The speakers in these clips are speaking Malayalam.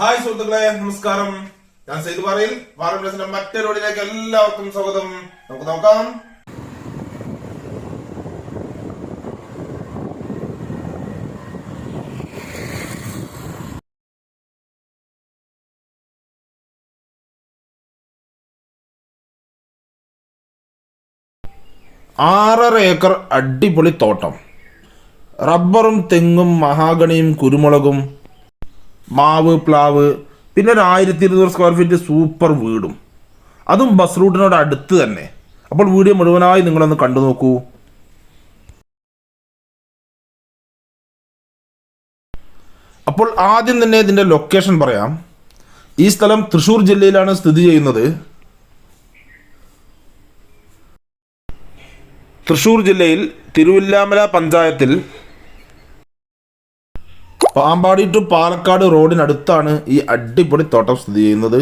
ഹായ് സുഹൃത്തുക്കളെ നമസ്കാരം. ഞാൻ സെയ്ത് പറയിൽ വാർഡ് മറ്റൊരു വീഡിയോയിലേക്ക് എല്ലാവർക്കും സ്വാഗതം. നമുക്ക് നോക്കാം. ആറര ഏക്കർ അടിപൊളി തോട്ടം. റബ്ബറും തെങ്ങും മഹാഗണിയും കുരുമുളകും മാവ് പ്ലാവ് പിന്നെ ഒരു ആയിരത്തി ഇരുന്നൂറ് സ്ക്വയർ ഫീറ്റ് സൂപ്പർ വീടും. അതും ബസ് റൂട്ടിനോട് അടുത്ത് തന്നെ. അപ്പോൾ വീഡിയോ മുഴുവനായി നിങ്ങളൊന്ന് കണ്ടു നോക്കൂ. അപ്പോൾ ആദ്യം തന്നെ ഇതിന്റെ ലൊക്കേഷൻ പറയാം. ഈ സ്ഥലം തൃശ്ശൂർ ജില്ലയിലാണ് സ്ഥിതി ചെയ്യുന്നത്. തൃശ്ശൂർ ജില്ലയിൽ തിരുവില്ലാമല പഞ്ചായത്തിൽ പാമ്പാടി ടു പാലക്കാട് റോഡിനടുത്താണ് ഈ അടിപൊളി തോട്ടം സ്ഥിതി ചെയ്യുന്നത്.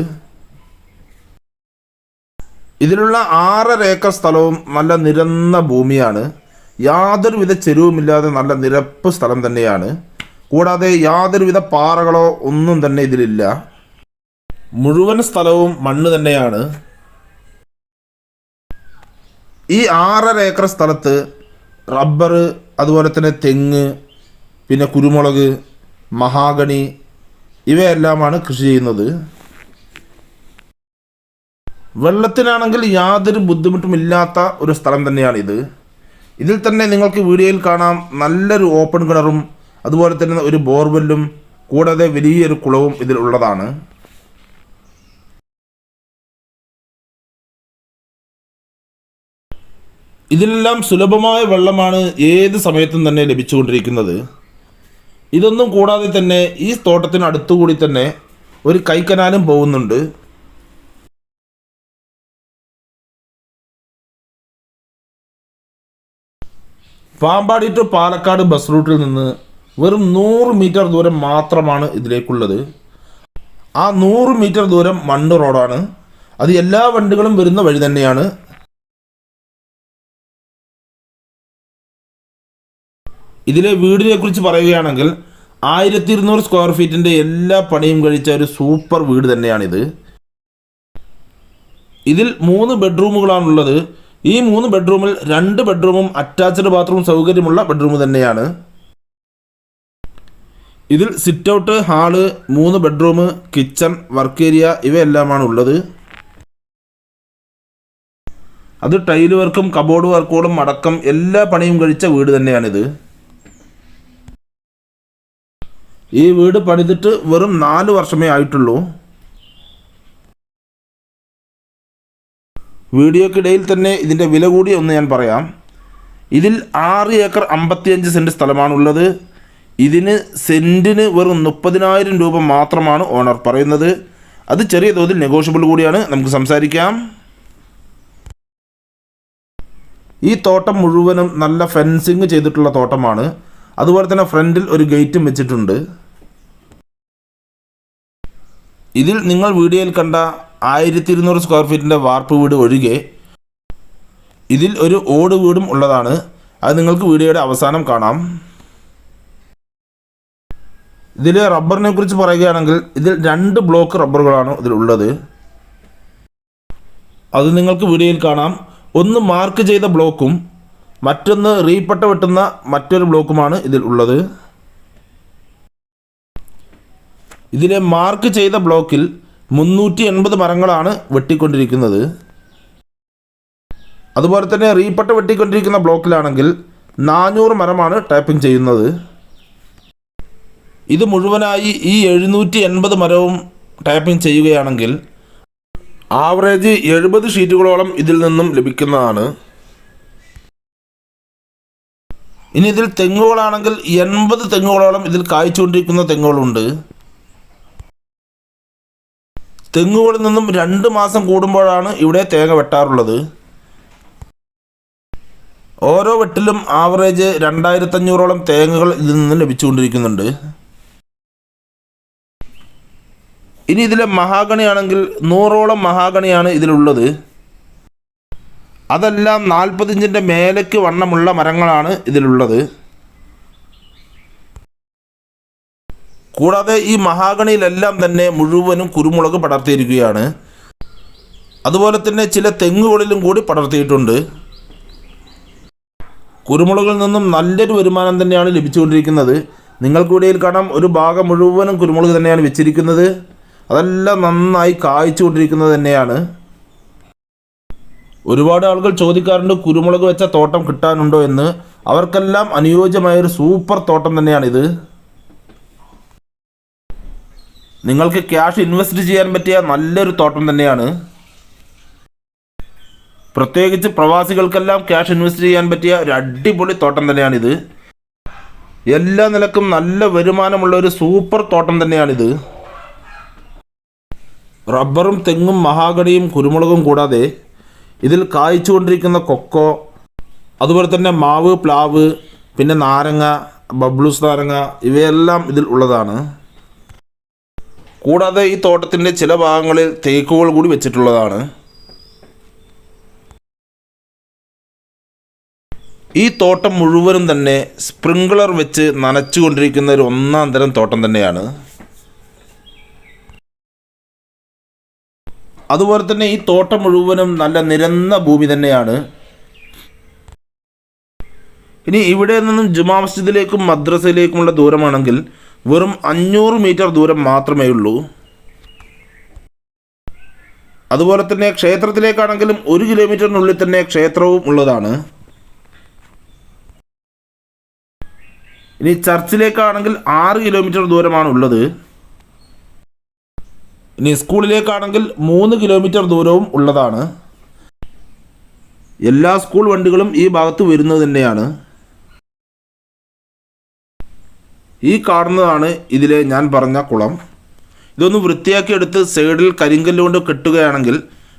ഇതിലുള്ള ആറര ഏക്കർ സ്ഥലവും നല്ല നിരന്ന ഭൂമിയാണ്. യാതൊരുവിധ ചെരുവുമില്ലാതെ നല്ല നിരപ്പ് സ്ഥലം തന്നെയാണ്. കൂടാതെ യാതൊരുവിധ പാറകളോ ഒന്നും തന്നെ ഇതിലില്ല. മുഴുവൻ സ്ഥലവും മണ്ണ് തന്നെയാണ്. ഈ ആറര ഏക്കർ സ്ഥലത്ത് റബ്ബർ അതുപോലെ തന്നെ തെങ്ങ് പിന്നെ കുരുമുളക് മഹാഗണി ഇവയെല്ലാമാണ് കൃഷി ചെയ്യുന്നത്. വെള്ളത്തിനാണെങ്കിൽ യാതൊരു ബുദ്ധിമുട്ടുമില്ലാത്ത ഒരു സ്ഥലം തന്നെയാണ് ഇത് ഇതിൽ തന്നെ നിങ്ങൾക്ക് വീഡിയോയിൽ കാണാം നല്ലൊരു ഓപ്പൺ കിണറും അതുപോലെ തന്നെ ഒരു ബോർവെല്ലും കൂടാതെ വലിയൊരു കുളവും ഇതിൽ ഉള്ളതാണ്. ഇതിലെല്ലാം സുലഭമായ വെള്ളമാണ് ഏത് സമയത്തും തന്നെ ലഭിച്ചുകൊണ്ടിരിക്കുന്നത്. ഇതൊന്നും കൂടാതെ തന്നെ ഈ തോട്ടത്തിന് അടുത്തുകൂടി തന്നെ ഒരു കൈക്കനാലും പോകുന്നുണ്ട്. പാമ്പാടി ടു പാലക്കാട് ബസ് റൂട്ടിൽ നിന്ന് വെറും നൂറ് മീറ്റർ ദൂരം മാത്രമാണ് ഇതിലേക്കുള്ളത്. ആ നൂറ് മീറ്റർ ദൂരം മണ്ണ് റോഡാണ്. അത് എല്ലാ വണ്ടികളും വരുന്ന വഴി തന്നെയാണ്. ഇതിലെ വീടിനെ കുറിച്ച് പറയുകയാണെങ്കിൽ ആയിരത്തി ഇരുന്നൂറ് സ്ക്വയർ ഫീറ്റിന്റെ എല്ലാ പണിയും കഴിച്ച ഒരു സൂപ്പർ വീട് തന്നെയാണിത്. ഇതിൽ മൂന്ന് ബെഡ്റൂമുകളാണുള്ളത് ഈ മൂന്ന് ബെഡ്റൂമിൽ രണ്ട് ബെഡ്റൂമും അറ്റാച്ച്ഡ് ബാത്റൂം സൗകര്യമുള്ള ബെഡ്റൂം തന്നെയാണ്. ഇതിൽ സിറ്റ് ഔട്ട് ഹാൾ മൂന്ന് ബെഡ്റൂം കിച്ചൺ വർക്ക് ഏരിയ ഇവയെല്ലാമാണ് ഉള്ളത് അത് ടൈൽ വർക്കും കബോർഡ് വർക്കുകളും അടക്കം എല്ലാ പണിയും കഴിച്ച വീട് തന്നെയാണിത്. ഈ വീട് പണിതിട്ട് വെറും നാല് വർഷമേ ആയിട്ടുള്ളൂ. വീഡിയോക്കിടയിൽ തന്നെ ഇതിന്റെ വില കൂടി ഒന്ന് ഞാൻ പറയാം. ഇതിൽ ആറ് ഏക്കർ അമ്പത്തിയഞ്ച് സെന്റ് സ്ഥലമാണുള്ളത്. ഇതിന് സെന്റിന് വെറും മുപ്പതിനായിരം രൂപ മാത്രമാണ് ഓണർ പറയുന്നത്. അത് ചെറിയ തോതിൽ നെഗോഷ്യബിൾ കൂടിയാണ്. നമുക്ക് സംസാരിക്കാം. ഈ തോട്ടം മുഴുവനും നല്ല ഫെൻസിങ് ചെയ്തിട്ടുള്ള തോട്ടമാണ്. അതുപോലെ തന്നെ ഫ്രണ്ടിൽ ഒരു ഗേറ്റും വെച്ചിട്ടുണ്ട്. ഇതിൽ നിങ്ങൾ വീഡിയോയിൽ കണ്ട ആയിരത്തി ഇരുന്നൂറ് സ്ക്വയർ ഫീറ്റിന്റെ വാർപ്പ് വീട് ഒഴികെ ഇതിൽ ഒരു ഓട് വീടും ഉള്ളതാണ്. അത് നിങ്ങൾക്ക് വീഡിയോയുടെ അവസാനം കാണാം. ഇതിൽ റബ്ബറിനെ കുറിച്ച് പറയുകയാണെങ്കിൽ ഇതിൽ രണ്ട് ബ്ലോക്ക് റബ്ബറുകളാണ് ഇതിലുള്ളത് അത് നിങ്ങൾക്ക് വീഡിയോയിൽ കാണാം. ഒന്ന് മാർക്ക് ചെയ്ത ബ്ലോക്കും മറ്റൊന്ന് റീപ്പട്ട വെട്ടുന്ന മറ്റൊരു ബ്ലോക്കുമാണ് ഇതിൽ ഉള്ളത്. ഇതിലെ മാർക്ക് ചെയ്ത ബ്ലോക്കിൽ മുന്നൂറ്റി എൺപത് മരങ്ങളാണ് വെട്ടിക്കൊണ്ടിരിക്കുന്നത്. അതുപോലെ തന്നെ റീപ്പട്ട വെട്ടിക്കൊണ്ടിരിക്കുന്ന ബ്ലോക്കിലാണെങ്കിൽ നാനൂറ് മരമാണ് ടൈപ്പിംഗ് ചെയ്യുന്നത്. ഇത് മുഴുവനായി ഈ എഴുന്നൂറ്റി എൺപത് മരവും ടൈപ്പിംഗ് ചെയ്യുകയാണെങ്കിൽ ആവറേജ് എഴുപത് ഷീറ്റുകളോളം ഇതിൽ നിന്നും ലഭിക്കുന്നതാണ്. ഇനി ഇതിൽ തെങ്ങുകളാണെങ്കിൽ എൺപത് തെങ്ങുകളോളം ഇതിൽ കായ്ച്ചുകൊണ്ടിരിക്കുന്ന തെങ്ങുകളുണ്ട്. തെങ്ങുകളിൽ നിന്നും രണ്ട് മാസം കൂടുമ്പോഴാണ് ഇവിടെ തേങ്ങ വെട്ടാറുള്ളത്. ഓരോ വെട്ടിലും ആവറേജ് രണ്ടായിരത്തഞ്ഞൂറോളം തേങ്ങകൾ ഇതിൽ നിന്ന് ലഭിച്ചുകൊണ്ടിരിക്കുന്നുണ്ട്. ഇനി ഇതിലെ മഹാഗണിയാണെങ്കിൽ നൂറോളം മഹാഗണിയാണ് ഇതിലുള്ളത്. അതെല്ലാം നാൽപ്പത്തിഞ്ചിന്റെ മേലേക്ക് വണ്ണമുള്ള മരങ്ങളാണ് ഇതിലുള്ളത്. കൂടാതെ ഈ മഹാഗണിയിലെല്ലാം തന്നെ മുഴുവനും കുരുമുളക് പടർത്തിയിരിക്കുകയാണ്. അതുപോലെ തന്നെ ചില തെങ്ങുകളിലും കൂടി പടർത്തിയിട്ടുണ്ട്. കുരുമുളകിൽ നിന്നും നല്ലൊരു വരുമാനം തന്നെയാണ് ലഭിച്ചുകൊണ്ടിരിക്കുന്നത്. നിങ്ങൾക്കിടയിൽ കാണാം ഒരു ഭാഗം മുഴുവനും കുരുമുളക് തന്നെയാണ് വെച്ചിരിക്കുന്നത്. അതെല്ലാം നന്നായി കായ്ച്ചുകൊണ്ടിരിക്കുന്നത് തന്നെയാണ്. ഒരുപാട് ആളുകൾ ചോദിക്കാറുണ്ട് കുരുമുളക് വെച്ച തോട്ടം കിട്ടാനുണ്ടോ എന്ന്. അവർക്കെല്ലാം അനുയോജ്യമായ ഒരു സൂപ്പർ തോട്ടം തന്നെയാണിത്. നിങ്ങൾക്ക് ക്യാഷ് ഇൻവെസ്റ്റ് ചെയ്യാൻ പറ്റിയ നല്ലൊരു തോട്ടം തന്നെയാണ്. പ്രത്യേകിച്ച് പ്രവാസികൾക്കെല്ലാം ക്യാഷ് ഇൻവെസ്റ്റ് ചെയ്യാൻ പറ്റിയ ഒരു അടിപൊളി തോട്ടം തന്നെയാണിത്. എല്ലാ നിലക്കും നല്ല വരുമാനമുള്ള ഒരു സൂപ്പർ തോട്ടം തന്നെയാണിത്. റബ്ബറും തെങ്ങും മഹാഗണിയും കുരുമുളകും കൂടാതെ ഇതിൽ കായ്ച്ചുകൊണ്ടിരിക്കുന്ന കൊക്കോ അതുപോലെ തന്നെ മാവ് പ്ലാവ് പിന്നെ നാരങ്ങ ബബ്ലൂസ് നാരങ്ങ ഇവയെല്ലാം ഇതിൽ ഉള്ളതാണ്. കൂടാതെ ഈ തോട്ടത്തിന്റെ ചില ഭാഗങ്ങളിൽ തേക്കുകൾ കൂടി വെച്ചിട്ടുള്ളതാണ്. ഈ തോട്ടം മുഴുവനും തന്നെ സ്പ്രിങ്ക്ലർ വെച്ച് നനച്ചുകൊണ്ടിരിക്കുന്ന ഒരു ഒന്നാം തരം തോട്ടം തന്നെയാണ്. അതുപോലെ തന്നെ ഈ തോട്ടം മുഴുവനും നല്ല നിരന്ന ഭൂമി തന്നെയാണ്. ഇനി ഇവിടെ നിന്നും ജുമാ മസ്ജിദിലേക്കും മദ്രസയിലേക്കുമുള്ള ദൂരമാണെങ്കിൽ വെറും അഞ്ഞൂറ് മീറ്റർ ദൂരം മാത്രമേ ഉള്ളൂ. അതുപോലെ തന്നെ ക്ഷേത്രത്തിലേക്കാണെങ്കിലും ഒരു കിലോമീറ്ററിനുള്ളിൽ തന്നെ ക്ഷേത്രവും ഉള്ളതാണ്. ഇനി ചർച്ചിലേക്കാണെങ്കിൽ ആറ് കിലോമീറ്റർ ദൂരമാണ് ഉള്ളത്. ഇനി സ്കൂളിലേക്കാണെങ്കിൽ മൂന്ന് കിലോമീറ്റർ ദൂരവും ഉള്ളതാണ്. എല്ലാ സ്കൂൾ വണ്ടികളും ഈ ഭാഗത്ത് വരുന്നത് തന്നെയാണ്. ഈ കാണുന്നതാണ് ഇതിലെ ഞാൻ പറഞ്ഞ കുളം. ഇതൊന്ന് വൃത്തിയാക്കി എടുത്ത് സൈഡിൽ കരിങ്കല്ല് കൊണ്ട് കെട്ടുകയാണെങ്കിൽ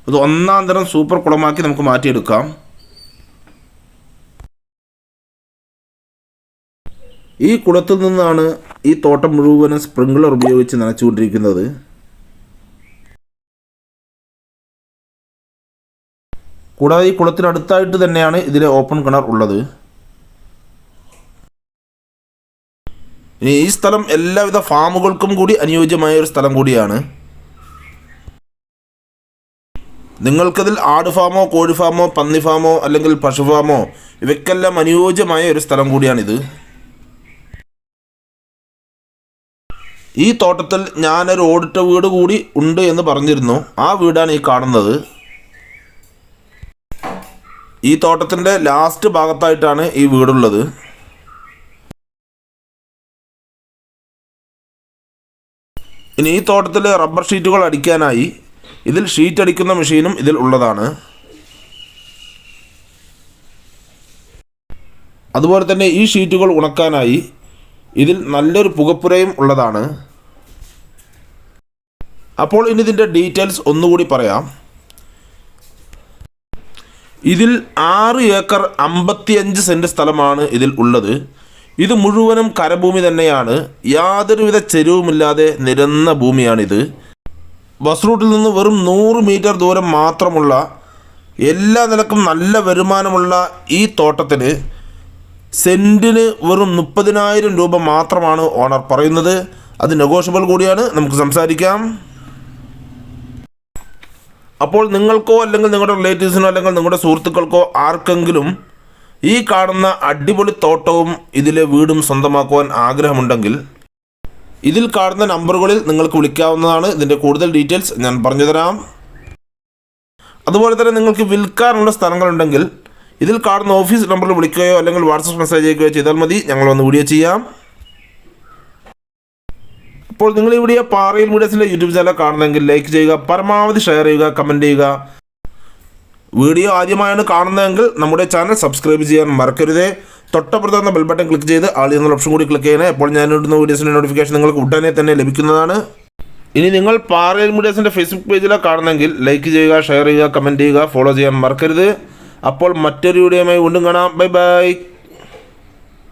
ഇത് ഒന്നാം തരം സൂപ്പർ കുളമാക്കി നമുക്ക് മാറ്റിയെടുക്കാം. ഈ കുളത്തിൽ നിന്നാണ് ഈ തോട്ടം മുഴുവനും സ്പ്രിംഗ്ലർ ഉപയോഗിച്ച് നനച്ചുകൊണ്ടിരിക്കുന്നത്. കൂടാതെ ഈ കുളത്തിനടുത്തായിട്ട് തന്നെയാണ് ഇതിലെ ഓപ്പൺ കിണർ ഉള്ളത്. ഇനി ഈ സ്ഥലം എല്ലാവിധ ഫാമുകൾക്കും കൂടി അനുയോജ്യമായ ഒരു സ്ഥലം കൂടിയാണ്. നിങ്ങൾക്കതിൽ ആട് ഫാമോ കോഴി ഫാമോ പന്നി ഫാമോ അല്ലെങ്കിൽ പശു ഫാമോ ഇവയ്ക്കെല്ലാം അനുയോജ്യമായ ഒരു സ്ഥലം കൂടിയാണിത്. ഈ തോട്ടത്തിൽ ഞാനൊരു ഓടിട്ട വീട് കൂടി ഉണ്ട് എന്ന് പറഞ്ഞിരുന്നു. ആ വീടാണ് ഈ കാണുന്നത്. ഈ തോട്ടത്തിന്റെ ലാസ്റ്റ് ഭാഗത്തായിട്ടാണ് ഈ വീടുള്ളത്. ഇനി ഈ തോട്ടത്തിൽ റബ്ബർ ഷീറ്റുകൾ അടിക്കാനായി ഇതിൽ ഷീറ്റ് അടിക്കുന്ന മെഷീനും ഇതിൽ ഉള്ളതാണ്. അതുപോലെ തന്നെ ഈ ഷീറ്റുകൾ ഉണക്കാനായി ഇതിൽ നല്ലൊരു പുകപ്പുരയും ഉള്ളതാണ്. അപ്പോൾ ഇനി ഇതിന്റെ ഡീറ്റെയിൽസ് ഒന്നുകൂടി പറയാം. ഇതിൽ ആറ് ഏക്കർ അമ്പത്തിയഞ്ച് സെന്റ് സ്ഥലമാണ് ഇതിൽ ഉള്ളത്. ഇത് മുഴുവനും കരഭൂമി തന്നെയാണ്. യാതൊരുവിധ ചെരുവുമില്ലാതെ നിരന്ന ഭൂമിയാണിത്. ബസ് റൂട്ടിൽ നിന്ന് വെറും നൂറ് മീറ്റർ ദൂരം മാത്രമുള്ള എല്ലാ നിലക്കും നല്ല വരുമാനമുള്ള ഈ തോട്ടത്തിന് സെന്റിന് വെറും മുപ്പതിനായിരം രൂപ മാത്രമാണ് ഓണർ പറയുന്നത്. അത് നെഗോഷ്യബിൾ കൂടിയാണ്. നമുക്ക് സംസാരിക്കാം. അപ്പോൾ നിങ്ങൾക്കോ അല്ലെങ്കിൽ നിങ്ങളുടെ റിലേറ്റീവ്സിനോ അല്ലെങ്കിൽ നിങ്ങളുടെ സുഹൃത്തുക്കൾക്കോ ആർക്കെങ്കിലും ഈ കാണുന്ന അടിപൊളി തോട്ടവും ഇതിലെ വീടും സ്വന്തമാക്കുവാൻ ആഗ്രഹമുണ്ടെങ്കിൽ ഇതിൽ കാണുന്ന നമ്പറുകളിൽ നിങ്ങൾക്ക് വിളിക്കാവുന്നതാണ്. ഇതിന്റെ കൂടുതൽ ഡീറ്റെയിൽസ് ഞാൻ പറഞ്ഞുതരാം. അതുപോലെ തന്നെ നിങ്ങൾക്ക് വിൽക്കാനുള്ള സ്ഥലങ്ങളുണ്ടെങ്കിൽ ഇതിൽ കാണുന്ന ഓഫീസ് നമ്പറിൽ വിളിക്കുകയോ അല്ലെങ്കിൽ വാട്സപ്പ് മെസ്സേജ് അയക്കുകയോ ചെയ്താൽ മതി. ഞങ്ങൾ ഒന്ന് വീഡിയോ ചെയ്യാം. അപ്പോൾ നിങ്ങൾ ഇവിടെ പാറയിൽ മീഡിയസിന്റെ യൂട്യൂബ് ചാനൽ കാണുന്നെങ്കിൽ ലൈക്ക് ചെയ്യുക പരമാവധി ഷെയർ ചെയ്യുക കമന്റ് ചെയ്യുക. വീഡിയോ ആദ്യമായാണ് കാണുന്നതെങ്കിൽ നമ്മുടെ ചാനൽ സബ്സ്ക്രൈബ് ചെയ്യാൻ മറക്കരുത്. തൊട്ടപ്പുറത്തുന്ന ബെൽ ബട്ടൺ ക്ലിക്ക് ചെയ്ത് ആൾ എന്നുള്ള ഓപ്ഷൻ കൂടി ക്ലിക്ക് ചെയ്യണേ. അപ്പോൾ ഞാൻ ഇടുന്ന വീഡിയോസിന്റെ നോട്ടിഫിക്കേഷൻ നിങ്ങൾക്ക് ഉടനെ തന്നെ ലഭിക്കുന്നതാണ്. ഇനി നിങ്ങൾ പാറയിൽ മീഡിയസിന്റെ ഫേസ്ബുക്ക് പേജിലാണ് കാണുന്നെങ്കിൽ ലൈക്ക് ചെയ്യുക ഷെയർ ചെയ്യുക കമന്റ് ചെയ്യുക ഫോളോ ചെയ്യാൻ മറക്കരുത്. അപ്പോൾ മറ്റൊരു വീഡിയോയുമായി വീണ്ടും കാണാം. Bye bye